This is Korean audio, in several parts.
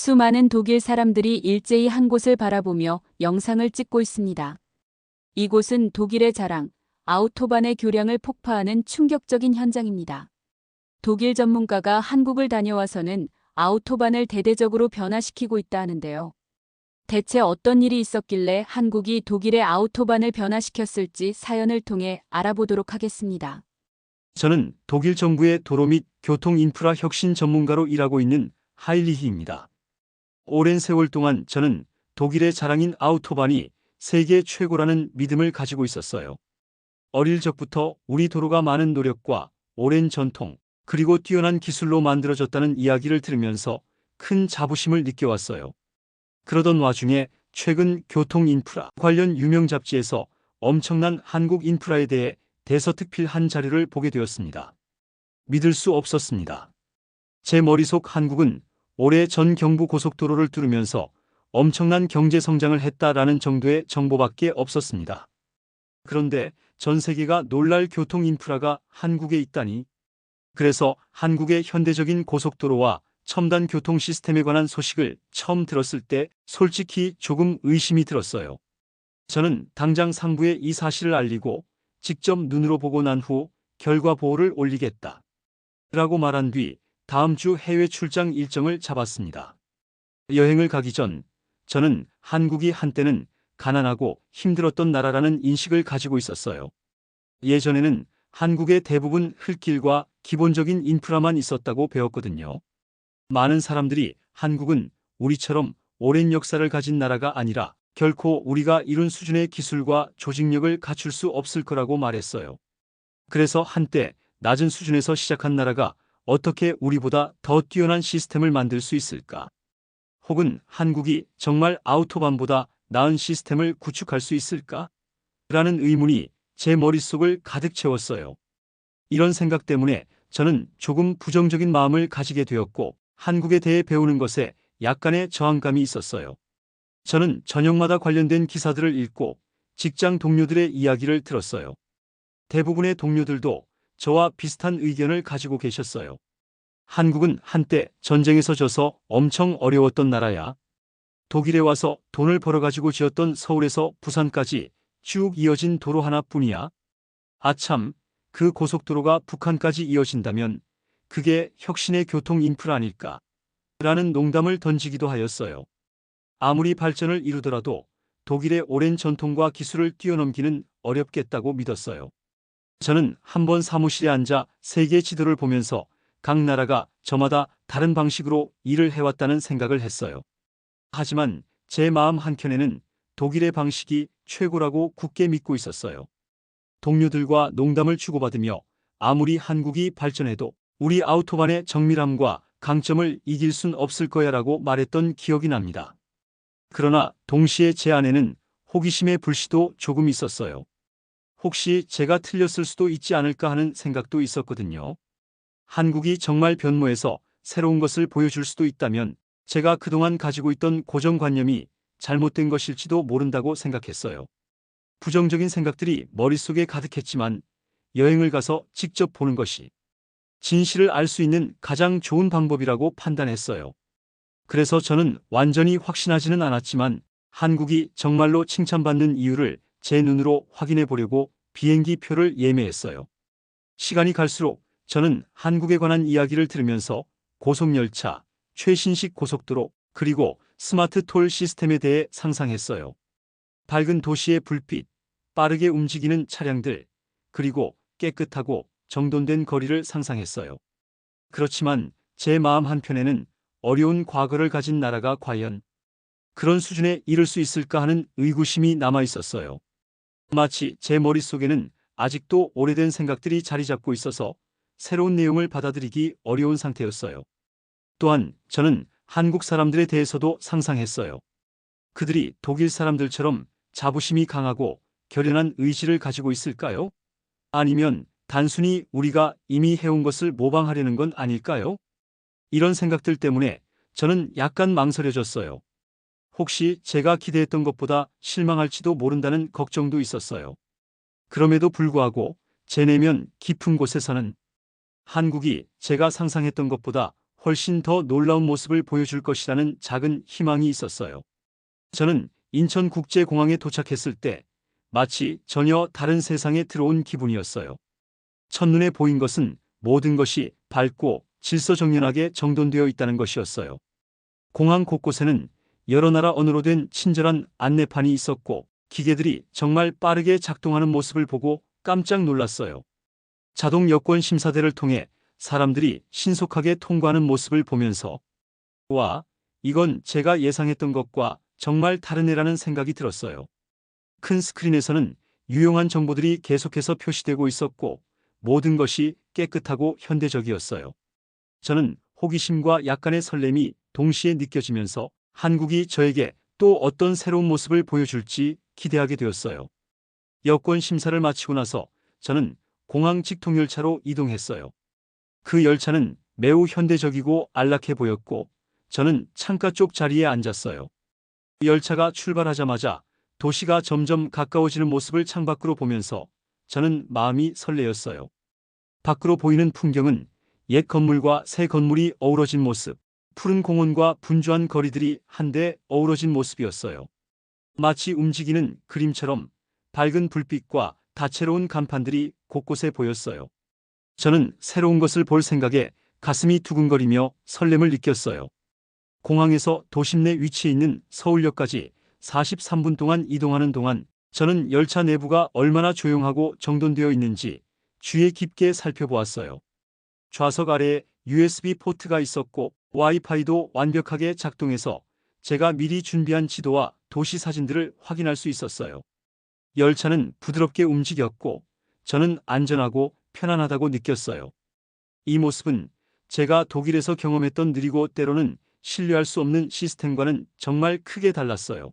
수많은 독일 사람들이 일제히 한 곳을 바라보며 영상을 찍고 있습니다. 이곳은 독일의 자랑, 아우토반의 교량을 폭파하는 충격적인 현장입니다. 독일 전문가가 한국을 다녀와서는 아우토반을 대대적으로 변화시키고 있다 하는데요. 대체 어떤 일이 있었길래 한국이 독일의 아우토반을 변화시켰을지 사연을 통해 알아보도록 하겠습니다. 저는 독일 정부의 도로 및 교통 인프라 혁신 전문가로 일하고 있는 하일리히입니다. 오랜 세월 동안 저는 독일의 자랑인 아우토반이 세계 최고라는 믿음을 가지고 있었어요. 어릴 적부터 우리 도로가 많은 노력과 오랜 전통, 그리고 뛰어난 기술로 만들어졌다는 이야기를 들으면서 큰 자부심을 느껴왔어요. 그러던 와중에 최근 교통 인프라 관련 유명 잡지에서 엄청난 한국 인프라에 대해 대서특필 한 자료를 보게 되었습니다. 믿을 수 없었습니다. 제 머릿속 한국은 올해 전 경부 고속도로를 뚫으면서 엄청난 경제 성장을 했다라는 정도의 정보밖에 없었습니다. 그런데 전 세계가 놀랄 교통 인프라가 한국에 있다니. 그래서 한국의 현대적인 고속도로와 첨단 교통 시스템에 관한 소식을 처음 들었을 때 솔직히 조금 의심이 들었어요. 저는 당장 상부에 이 사실을 알리고 직접 눈으로 보고 난 후 결과 보호를 올리겠다. 라고 말한 뒤 다음 주 해외 출장 일정을 잡았습니다. 여행을 가기 전 저는 한국이 한때는 가난하고 힘들었던 나라라는 인식을 가지고 있었어요. 예전에는 한국의 대부분 흙길과 기본적인 인프라만 있었다고 배웠거든요. 많은 사람들이 한국은 우리처럼 오랜 역사를 가진 나라가 아니라 결코 우리가 이룬 수준의 기술과 조직력을 갖출 수 없을 거라고 말했어요. 그래서 한때 낮은 수준에서 시작한 나라가 어떻게 우리보다 더 뛰어난 시스템을 만들 수 있을까? 혹은 한국이 정말 아우토반보다 나은 시스템을 구축할 수 있을까? 라는 의문이 제 머릿속을 가득 채웠어요. 이런 생각 때문에 저는 조금 부정적인 마음을 가지게 되었고 한국에 대해 배우는 것에 약간의 저항감이 있었어요. 저는 저녁마다 관련된 기사들을 읽고 직장 동료들의 이야기를 들었어요. 대부분의 동료들도 저와 비슷한 의견을 가지고 계셨어요. 한국은 한때 전쟁에서 져서 엄청 어려웠던 나라야. 독일에 와서 돈을 벌어가지고 지었던 서울에서 부산까지 쭉 이어진 도로 하나뿐이야. 아참, 그 고속도로가 북한까지 이어진다면 그게 혁신의 교통 인프라 아닐까? 라는 농담을 던지기도 하였어요. 아무리 발전을 이루더라도 독일의 오랜 전통과 기술을 뛰어넘기는 어렵겠다고 믿었어요. 저는 한 번 사무실에 앉아 세계 지도를 보면서 각 나라가 저마다 다른 방식으로 일을 해왔다는 생각을 했어요. 하지만 제 마음 한켠에는 독일의 방식이 최고라고 굳게 믿고 있었어요. 동료들과 농담을 주고받으며 아무리 한국이 발전해도 우리 아우토반의 정밀함과 강점을 이길 순 없을 거야 라고 말했던 기억이 납니다. 그러나 동시에 제 안에는 호기심의 불씨도 조금 있었어요. 혹시 제가 틀렸을 수도 있지 않을까 하는 생각도 있었거든요. 한국이 정말 변모해서 새로운 것을 보여줄 수도 있다면 제가 그동안 가지고 있던 고정관념이 잘못된 것일지도 모른다고 생각했어요. 부정적인 생각들이 머릿속에 가득했지만 여행을 가서 직접 보는 것이 진실을 알 수 있는 가장 좋은 방법이라고 판단했어요. 그래서 저는 완전히 확신하지는 않았지만 한국이 정말로 칭찬받는 이유를 제 눈으로 확인해 보려고 비행기 표를 예매했어요. 시간이 갈수록 저는 한국에 관한 이야기를 들으면서 고속열차, 최신식 고속도로, 그리고 스마트 톨 시스템에 대해 상상했어요. 밝은 도시의 불빛, 빠르게 움직이는 차량들, 그리고 깨끗하고 정돈된 거리를 상상했어요. 그렇지만 제 마음 한편에는 어려운 과거를 가진 나라가 과연 그런 수준에 이를 수 있을까 하는 의구심이 남아 있었어요. 마치 제 머릿속에는 아직도 오래된 생각들이 자리 잡고 있어서 새로운 내용을 받아들이기 어려운 상태였어요. 또한 저는 한국 사람들에 대해서도 상상했어요. 그들이 독일 사람들처럼 자부심이 강하고 결연한 의지를 가지고 있을까요? 아니면 단순히 우리가 이미 해온 것을 모방하려는 건 아닐까요? 이런 생각들 때문에 저는 약간 망설여졌어요. 혹시 제가 기대했던 것보다 실망할지도 모른다는 걱정도 있었어요. 그럼에도 불구하고 제 내면 깊은 곳에서는 한국이 제가 상상했던 것보다 훨씬 더 놀라운 모습을 보여줄 것이라는 작은 희망이 있었어요. 저는 인천국제공항에 도착했을 때 마치 전혀 다른 세상에 들어온 기분이었어요. 첫눈에 보인 것은 모든 것이 밝고 질서정연하게 정돈되어 있다는 것이었어요. 공항 곳곳에는 여러 나라 언어로 된 친절한 안내판이 있었고 기계들이 정말 빠르게 작동하는 모습을 보고 깜짝 놀랐어요. 자동 여권 심사대를 통해 사람들이 신속하게 통과하는 모습을 보면서 와, 이건 제가 예상했던 것과 정말 다른 애라는 생각이 들었어요. 큰 스크린에서는 유용한 정보들이 계속해서 표시되고 있었고 모든 것이 깨끗하고 현대적이었어요. 저는 호기심과 약간의 설렘이 동시에 느껴지면서 한국이 저에게 또 어떤 새로운 모습을 보여줄지 기대하게 되었어요. 여권 심사를 마치고 나서 저는 공항 직통 열차로 이동했어요. 그 열차는 매우 현대적이고 안락해 보였고 저는 창가 쪽 자리에 앉았어요. 열차가 출발하자마자 도시가 점점 가까워지는 모습을 창밖으로 보면서 저는 마음이 설레었어요. 밖으로 보이는 풍경은 옛 건물과 새 건물이 어우러진 모습, 푸른 공원과 분주한 거리들이 한데 어우러진 모습이었어요. 마치 움직이는 그림처럼 밝은 불빛과 다채로운 간판들이 곳곳에 보였어요. 저는 새로운 것을 볼 생각에 가슴이 두근거리며 설렘을 느꼈어요. 공항에서 도심 내 위치해 있는 서울역까지 43분 동안 이동하는 동안 저는 열차 내부가 얼마나 조용하고 정돈되어 있는지 주의 깊게 살펴보았어요. 좌석 아래에 USB 포트가 있었고 와이파이도 완벽하게 작동해서 제가 미리 준비한 지도와 도시 사진들을 확인할 수 있었어요. 열차는 부드럽게 움직였고 저는 안전하고 편안하다고 느꼈어요. 이 모습은 제가 독일에서 경험했던 느리고 때로는 신뢰할 수 없는 시스템과는 정말 크게 달랐어요.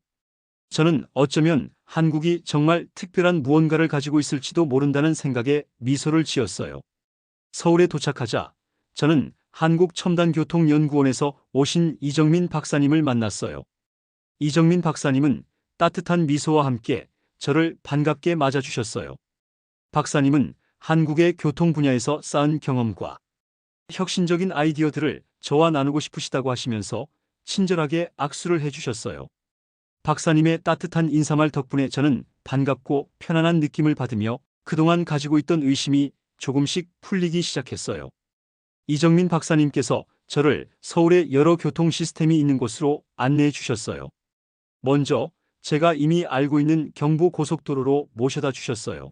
저는 어쩌면 한국이 정말 특별한 무언가를 가지고 있을지도 모른다는 생각에 미소를 지었어요. 서울에 도착하자 저는 한국첨단교통연구원에서 오신 이정민 박사님을 만났어요. 이정민 박사님은 따뜻한 미소와 함께 저를 반갑게 맞아주셨어요. 박사님은 한국의 교통 분야에서 쌓은 경험과 혁신적인 아이디어들을 저와 나누고 싶으시다고 하시면서 친절하게 악수를 해주셨어요. 박사님의 따뜻한 인사말 덕분에 저는 반갑고 편안한 느낌을 받으며 그동안 가지고 있던 의심이 조금씩 풀리기 시작했어요. 이정민 박사님께서 저를 서울의 여러 교통 시스템이 있는 곳으로 안내해 주셨어요. 먼저 제가 이미 알고 있는 경부 고속도로로 모셔다 주셨어요.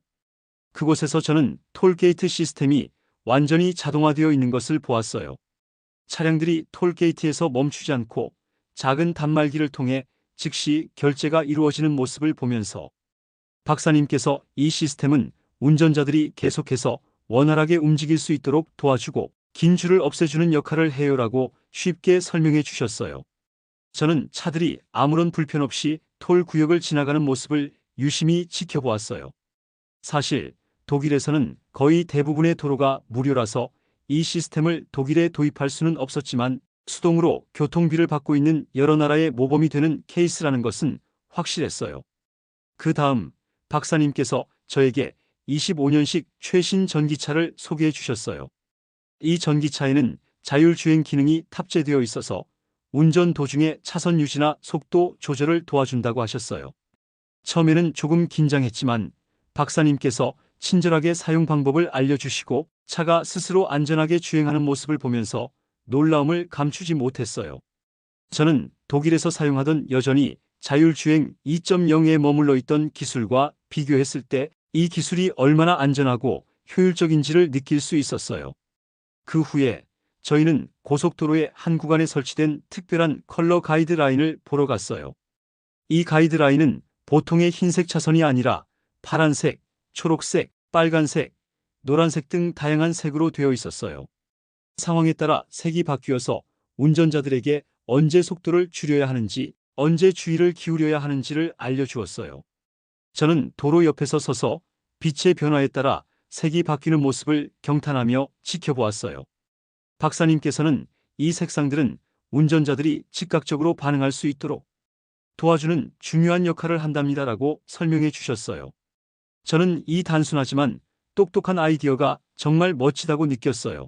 그곳에서 저는 톨게이트 시스템이 완전히 자동화되어 있는 것을 보았어요. 차량들이 톨게이트에서 멈추지 않고 작은 단말기를 통해 즉시 결제가 이루어지는 모습을 보면서 박사님께서 이 시스템은 운전자들이 계속해서 원활하게 움직일 수 있도록 도와주고 긴 줄을 없애주는 역할을 해요라고 쉽게 설명해 주셨어요. 저는 차들이 아무런 불편 없이 톨 구역을 지나가는 모습을 유심히 지켜보았어요. 사실 독일에서는 거의 대부분의 도로가 무료라서 이 시스템을 독일에 도입할 수는 없었지만 수동으로 교통비를 받고 있는 여러 나라의 모범이 되는 케이스라는 것은 확실했어요. 그 다음 박사님께서 저에게 25년식 최신 전기차를 소개해 주셨어요. 이 전기차에는 자율주행 기능이 탑재되어 있어서 운전 도중에 차선 유지나 속도 조절을 도와준다고 하셨어요. 처음에는 조금 긴장했지만 박사님께서 친절하게 사용 방법을 알려주시고 차가 스스로 안전하게 주행하는 모습을 보면서 놀라움을 감추지 못했어요. 저는 독일에서 사용하던 여전히 자율주행 2.0에 머물러 있던 기술과 비교했을 때 이 기술이 얼마나 안전하고 효율적인지를 느낄 수 있었어요. 그 후에 저희는 고속도로의 한 구간에 설치된 특별한 컬러 가이드라인을 보러 갔어요. 이 가이드라인은 보통의 흰색 차선이 아니라 파란색, 초록색, 빨간색, 노란색 등 다양한 색으로 되어 있었어요. 상황에 따라 색이 바뀌어서 운전자들에게 언제 속도를 줄여야 하는지, 언제 주의를 기울여야 하는지를 알려주었어요. 저는 도로 옆에서 서서 빛의 변화에 따라 색이 바뀌는 모습을 경탄하며 지켜보았어요. 박사님께서는 이 색상들은 운전자들이 즉각적으로 반응할 수 있도록 도와주는 중요한 역할을 한답니다라고 설명해 주셨어요. 저는 이 단순하지만 똑똑한 아이디어가 정말 멋지다고 느꼈어요.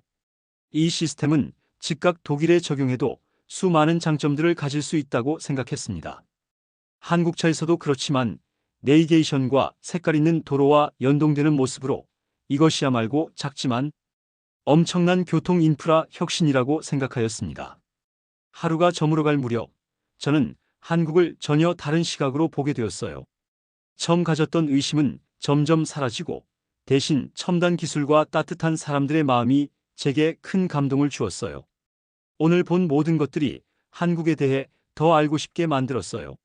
이 시스템은 즉각 독일에 적용해도 수많은 장점들을 가질 수 있다고 생각했습니다. 한국차에서도 그렇지만 내비게이션과 색깔 있는 도로와 연동되는 모습으로 이것이야말고 작지만 엄청난 교통 인프라 혁신이라고 생각하였습니다. 하루가 저물어갈 무렵 저는 한국을 전혀 다른 시각으로 보게 되었어요. 처음 가졌던 의심은 점점 사라지고 대신 첨단 기술과 따뜻한 사람들의 마음이 제게 큰 감동을 주었어요. 오늘 본 모든 것들이 한국에 대해 더 알고 싶게 만들었어요.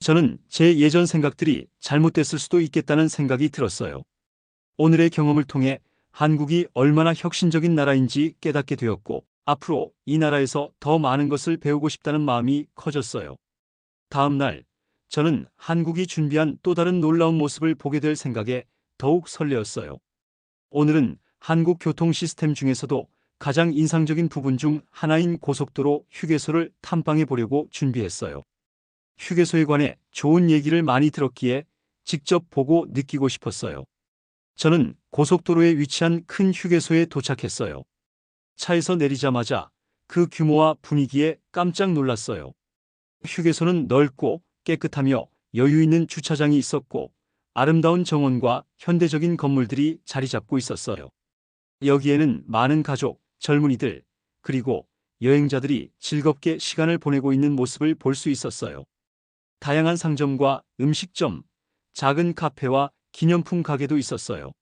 저는 제 예전 생각들이 잘못됐을 수도 있겠다는 생각이 들었어요. 오늘의 경험을 통해 한국이 얼마나 혁신적인 나라인지 깨닫게 되었고, 앞으로 이 나라에서 더 많은 것을 배우고 싶다는 마음이 커졌어요. 다음 날, 저는 한국이 준비한 또 다른 놀라운 모습을 보게 될 생각에 더욱 설레었어요. 오늘은 한국 교통 시스템 중에서도 가장 인상적인 부분 중 하나인 고속도로 휴게소를 탐방해 보려고 준비했어요. 휴게소에 관해 좋은 얘기를 많이 들었기에 직접 보고 느끼고 싶었어요. 저는 고속도로에 위치한 큰 휴게소에 도착했어요. 차에서 내리자마자 그 규모와 분위기에 깜짝 놀랐어요. 휴게소는 넓고 깨끗하며 여유 있는 주차장이 있었고 아름다운 정원과 현대적인 건물들이 자리 잡고 있었어요. 여기에는 많은 가족, 젊은이들, 그리고 여행자들이 즐겁게 시간을 보내고 있는 모습을 볼 수 있었어요. 다양한 상점과 음식점, 작은 카페와 기념품 가게도 있었어요.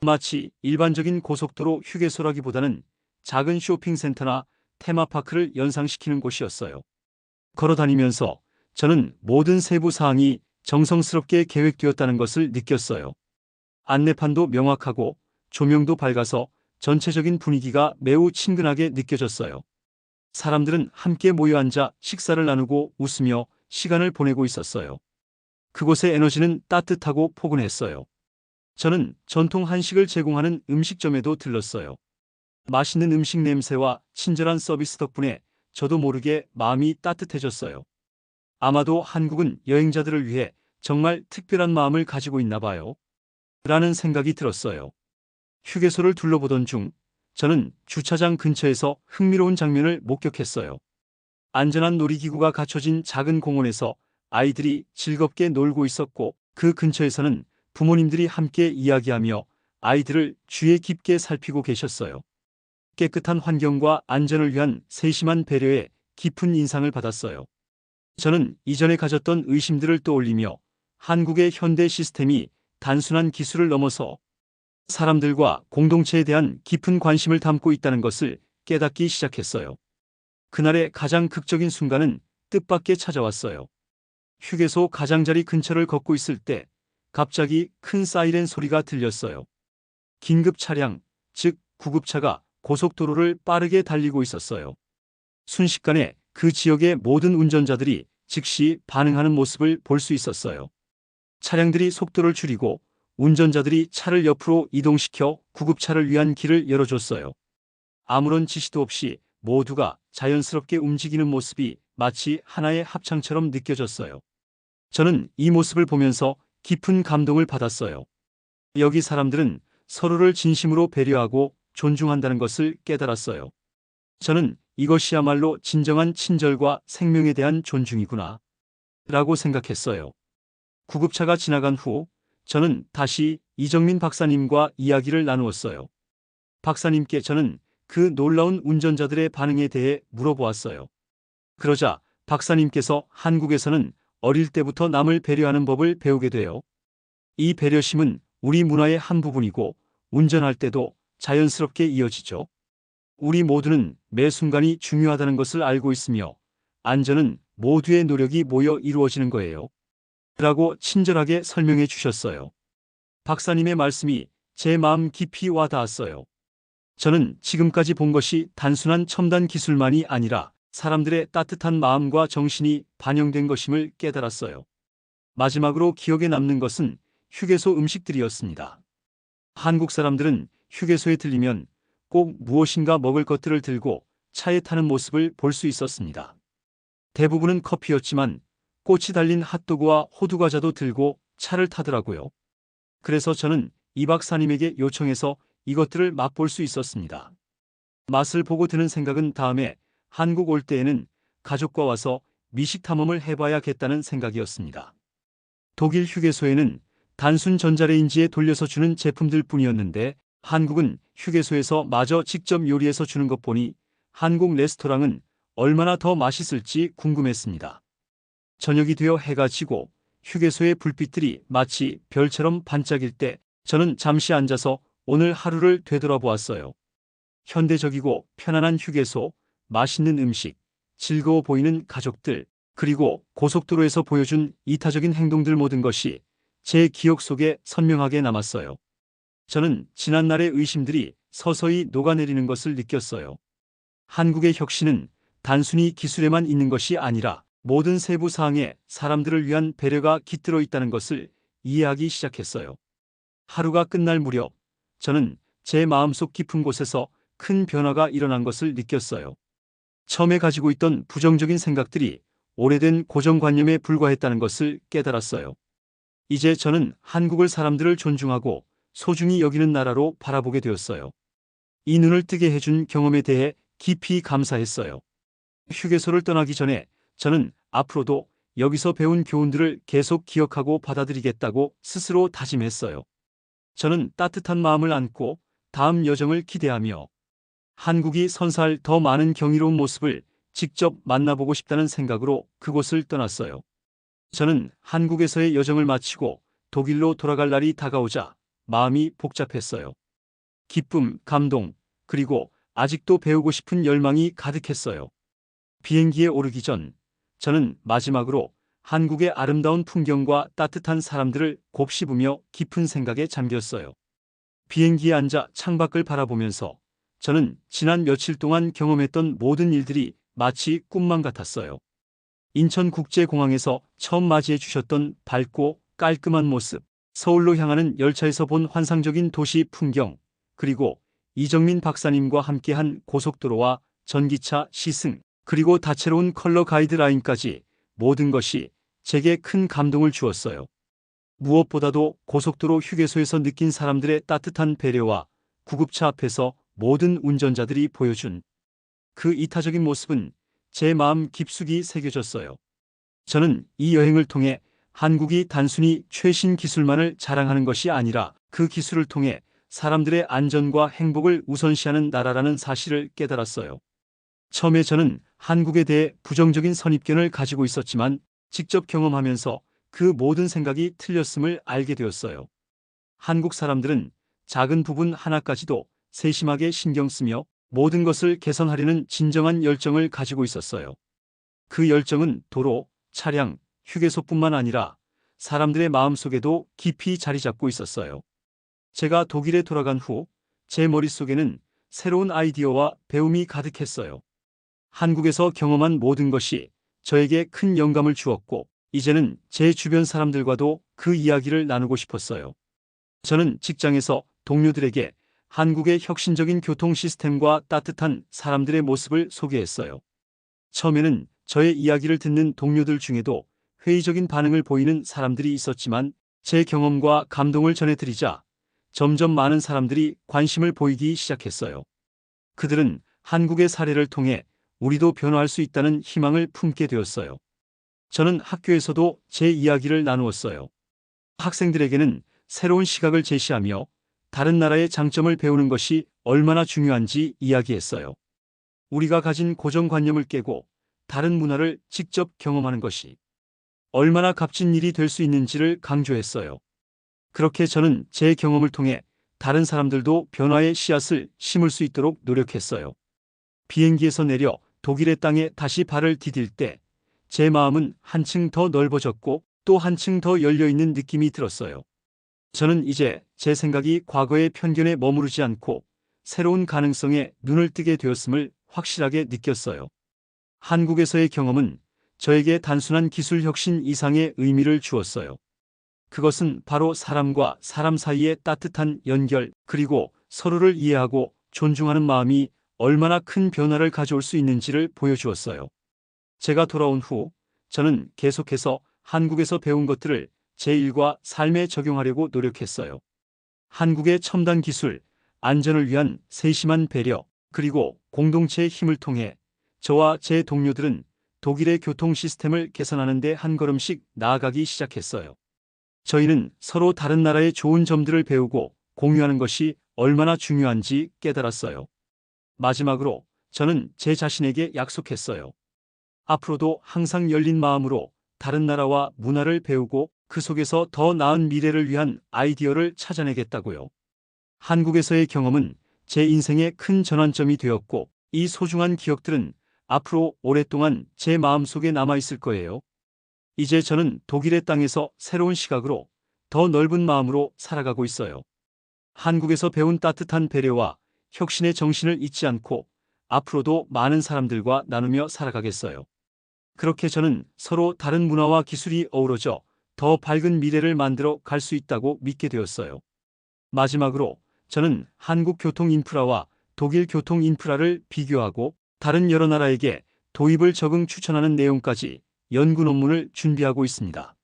마치 일반적인 고속도로 휴게소라기보다는 작은 쇼핑센터나 테마파크를 연상시키는 곳이었어요. 걸어 다니면서 저는 모든 세부 사항이 정성스럽게 계획되었다는 것을 느꼈어요. 안내판도 명확하고 조명도 밝아서 전체적인 분위기가 매우 친근하게 느껴졌어요. 사람들은 함께 모여 앉아 식사를 나누고 웃으며 시간을 보내고 있었어요. 그곳의 에너지는 따뜻하고 포근했어요. 저는 전통 한식을 제공하는 음식점에도 들렀어요. 맛있는 음식 냄새와 친절한 서비스 덕분에 저도 모르게 마음이 따뜻해졌어요. 아마도 한국은 여행자들을 위해 정말 특별한 마음을 가지고 있나 봐요. 라는 생각이 들었어요. 휴게소를 둘러보던 중 저는 주차장 근처에서 흥미로운 장면을 목격했어요. 안전한 놀이기구가 갖춰진 작은 공원에서 아이들이 즐겁게 놀고 있었고 그 근처에서는 부모님들이 함께 이야기하며 아이들을 주의 깊게 살피고 계셨어요. 깨끗한 환경과 안전을 위한 세심한 배려에 깊은 인상을 받았어요. 저는 이전에 가졌던 의심들을 떠올리며 한국의 현대 시스템이 단순한 기술을 넘어서 사람들과 공동체에 대한 깊은 관심을 담고 있다는 것을 깨닫기 시작했어요. 그날의 가장 극적인 순간은 뜻밖의 찾아왔어요. 휴게소 가장자리 근처를 걷고 있을 때 갑자기 큰 사이렌 소리가 들렸어요. 긴급 차량, 즉 구급차가 고속도로를 빠르게 달리고 있었어요. 순식간에 그 지역의 모든 운전자들이 즉시 반응하는 모습을 볼 수 있었어요. 차량들이 속도를 줄이고 운전자들이 차를 옆으로 이동시켜 구급차를 위한 길을 열어줬어요. 아무런 지시도 없이 모두가 자연스럽게 움직이는 모습이 마치 하나의 합창처럼 느껴졌어요. 저는 이 모습을 보면서 깊은 감동을 받았어요. 여기 사람들은 서로를 진심으로 배려하고 존중한다는 것을 깨달았어요. 저는 이것이야말로 진정한 친절과 생명에 대한 존중이구나. 라고 생각했어요. 구급차가 지나간 후 저는 다시 이정민 박사님과 이야기를 나누었어요. 박사님께 저는 그 놀라운 운전자들의 반응에 대해 물어보았어요. 그러자 박사님께서 한국에서는 어릴 때부터 남을 배려하는 법을 배우게 돼요. 이 배려심은 우리 문화의 한 부분이고 운전할 때도 자연스럽게 이어지죠. 우리 모두는 매 순간이 중요하다는 것을 알고 있으며 안전은 모두의 노력이 모여 이루어지는 거예요. 라고 친절하게 설명해 주셨어요. 박사님의 말씀이 제 마음 깊이 와 닿았어요. 저는 지금까지 본 것이 단순한 첨단 기술만이 아니라 사람들의 따뜻한 마음과 정신이 반영된 것임을 깨달았어요. 마지막으로 기억에 남는 것은 휴게소 음식들이었습니다. 한국 사람들은 휴게소에 들리면 꼭 무엇인가 먹을 것들을 들고 차에 타는 모습을 볼 수 있었습니다. 대부분은 커피였지만 꽃이 달린 핫도그와 호두과자도 들고 차를 타더라고요. 그래서 저는 이 박사님에게 요청해서 이것들을 맛볼 수 있었습니다. 맛을 보고 드는 생각은 다음에 한국 올 때에는 가족과 와서 미식 탐험을 해봐야겠다는 생각이었습니다. 독일 휴게소에는 단순 전자레인지에 돌려서 주는 제품들 뿐이었는데 한국은 휴게소에서 마저 직접 요리해서 주는 것 보니 한국 레스토랑은 얼마나 더 맛있을지 궁금했습니다. 저녁이 되어 해가 지고 휴게소의 불빛들이 마치 별처럼 반짝일 때 저는 잠시 앉아서 오늘 하루를 되돌아보았어요. 현대적이고 편안한 휴게소, 맛있는 음식, 즐거워 보이는 가족들, 그리고 고속도로에서 보여준 이타적인 행동들 모든 것이 제 기억 속에 선명하게 남았어요. 저는 지난날의 의심들이 서서히 녹아내리는 것을 느꼈어요. 한국의 혁신은 단순히 기술에만 있는 것이 아니라 모든 세부 사항에 사람들을 위한 배려가 깃들어 있다는 것을 이해하기 시작했어요. 하루가 끝날 무렵 저는 제 마음속 깊은 곳에서 큰 변화가 일어난 것을 느꼈어요. 처음에 가지고 있던 부정적인 생각들이 오래된 고정관념에 불과했다는 것을 깨달았어요. 이제 저는 한국을 사람들을 존중하고 소중히 여기는 나라로 바라보게 되었어요. 이 눈을 뜨게 해준 경험에 대해 깊이 감사했어요. 휴게소를 떠나기 전에 저는 앞으로도 여기서 배운 교훈들을 계속 기억하고 받아들이겠다고 스스로 다짐했어요. 저는 따뜻한 마음을 안고 다음 여정을 기대하며 한국이 선사할 더 많은 경이로운 모습을 직접 만나보고 싶다는 생각으로 그곳을 떠났어요. 저는 한국에서의 여정을 마치고 독일로 돌아갈 날이 다가오자 마음이 복잡했어요. 기쁨, 감동, 그리고 아직도 배우고 싶은 열망이 가득했어요. 비행기에 오르기 전 저는 마지막으로 한국의 아름다운 풍경과 따뜻한 사람들을 곱씹으며 깊은 생각에 잠겼어요. 비행기에 앉아 창밖을 바라보면서 저는 지난 며칠 동안 경험했던 모든 일들이 마치 꿈만 같았어요. 인천국제공항에서 처음 맞이해 주셨던 밝고 깔끔한 모습, 서울로 향하는 열차에서 본 환상적인 도시 풍경, 그리고 이정민 박사님과 함께한 고속도로와 전기차 시승, 그리고 다채로운 컬러 가이드라인까지 모든 것이 제게 큰 감동을 주었어요. 무엇보다도 고속도로 휴게소에서 느낀 사람들의 따뜻한 배려와 구급차 앞에서 모든 운전자들이 보여준 그 이타적인 모습은 제 마음 깊숙이 새겨졌어요. 저는 이 여행을 통해 한국이 단순히 최신 기술만을 자랑하는 것이 아니라 그 기술을 통해 사람들의 안전과 행복을 우선시하는 나라라는 사실을 깨달았어요. 처음에 저는 한국에 대해 부정적인 선입견을 가지고 있었지만 직접 경험하면서 그 모든 생각이 틀렸음을 알게 되었어요. 한국 사람들은 작은 부분 하나까지도 세심하게 신경 쓰며 모든 것을 개선하려는 진정한 열정을 가지고 있었어요. 그 열정은 도로, 차량, 휴게소뿐만 아니라 사람들의 마음속에도 깊이 자리 잡고 있었어요. 제가 독일에 돌아간 후 제 머릿속에는 새로운 아이디어와 배움이 가득했어요. 한국에서 경험한 모든 것이 저에게 큰 영감을 주었고, 이제는 제 주변 사람들과도 그 이야기를 나누고 싶었어요. 저는 직장에서 동료들에게 한국의 혁신적인 교통 시스템과 따뜻한 사람들의 모습을 소개했어요. 처음에는 저의 이야기를 듣는 동료들 중에도 회의적인 반응을 보이는 사람들이 있었지만 제 경험과 감동을 전해드리자 점점 많은 사람들이 관심을 보이기 시작했어요. 그들은 한국의 사례를 통해 우리도 변화할 수 있다는 희망을 품게 되었어요. 저는 학교에서도 제 이야기를 나누었어요. 학생들에게는 새로운 시각을 제시하며 다른 나라의 장점을 배우는 것이 얼마나 중요한지 이야기했어요. 우리가 가진 고정관념을 깨고 다른 문화를 직접 경험하는 것이 얼마나 값진 일이 될 수 있는지를 강조했어요. 그렇게 저는 제 경험을 통해 다른 사람들도 변화의 씨앗을 심을 수 있도록 노력했어요. 비행기에서 내려 독일의 땅에 다시 발을 디딜 때 제 마음은 한층 더 넓어졌고 또 한층 더 열려있는 느낌이 들었어요. 저는 이제 제 생각이 과거의 편견에 머무르지 않고 새로운 가능성에 눈을 뜨게 되었음을 확실하게 느꼈어요. 한국에서의 경험은 저에게 단순한 기술 혁신 이상의 의미를 주었어요. 그것은 바로 사람과 사람 사이의 따뜻한 연결, 그리고 서로를 이해하고 존중하는 마음이 얼마나 큰 변화를 가져올 수 있는지를 보여주었어요. 제가 돌아온 후 저는 계속해서 한국에서 배운 것들을 제 일과 삶에 적용하려고 노력했어요. 한국의 첨단 기술, 안전을 위한 세심한 배려, 그리고 공동체의 힘을 통해 저와 제 동료들은 독일의 교통 시스템을 개선하는 데 한 걸음씩 나아가기 시작했어요. 저희는 서로 다른 나라의 좋은 점들을 배우고 공유하는 것이 얼마나 중요한지 깨달았어요. 마지막으로 저는 제 자신에게 약속했어요. 앞으로도 항상 열린 마음으로 다른 나라와 문화를 배우고 그 속에서 더 나은 미래를 위한 아이디어를 찾아내겠다고요. 한국에서의 경험은 제 인생의 큰 전환점이 되었고 이 소중한 기억들은 앞으로 오랫동안 제 마음속에 남아있을 거예요. 이제 저는 독일의 땅에서 새로운 시각으로 더 넓은 마음으로 살아가고 있어요. 한국에서 배운 따뜻한 배려와 혁신의 정신을 잊지 않고 앞으로도 많은 사람들과 나누며 살아가겠어요. 그렇게 저는 서로 다른 문화와 기술이 어우러져 더 밝은 미래를 만들어 갈 수 있다고 믿게 되었어요. 마지막으로 저는 한국 교통 인프라와 독일 교통 인프라를 비교하고 다른 여러 나라에게 도입을 적응 추천하는 내용까지 연구 논문을 준비하고 있습니다.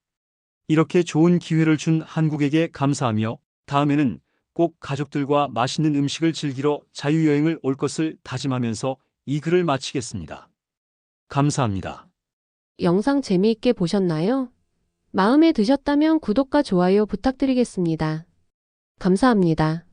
이렇게 좋은 기회를 준 한국에게 감사하며 다음에는 꼭 가족들과 맛있는 음식을 즐기러 자유여행을 올 것을 다짐하면서 이 글을 마치겠습니다. 감사합니다. 영상 재미있게 보셨나요? 마음에 드셨다면 구독과 좋아요 부탁드리겠습니다. 감사합니다.